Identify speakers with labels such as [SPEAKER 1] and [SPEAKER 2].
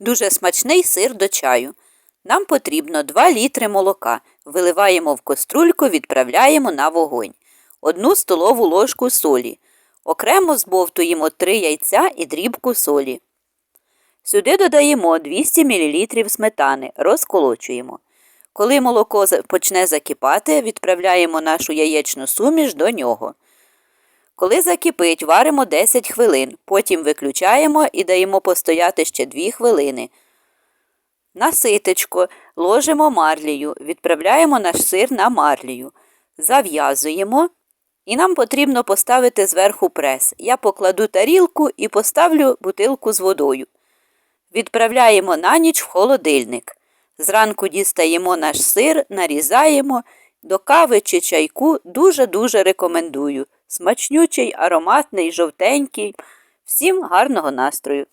[SPEAKER 1] Дуже смачний сир до чаю. Нам потрібно 2 літри молока. Виливаємо в каструльку, відправляємо на вогонь. Одну столову ложку солі. Окремо збовтуємо 3 яйця і дрібку солі. Сюди додаємо 200 мл сметани, розколочуємо. Коли молоко почне закипати, відправляємо нашу яєчну суміш до нього. Коли закипить, варимо 10 хвилин, потім виключаємо і даємо постояти ще 2 хвилини. На ситечко ложимо марлію, відправляємо наш сир на марлію, зав'язуємо і нам потрібно поставити зверху прес. Я покладу тарілку і поставлю бутилку з водою. Відправляємо на ніч в холодильник. Зранку дістаємо наш сир, нарізаємо. До кави чи чайку дуже-дуже рекомендую. Смачнючий, ароматний, жовтенький. Всім гарного настрою!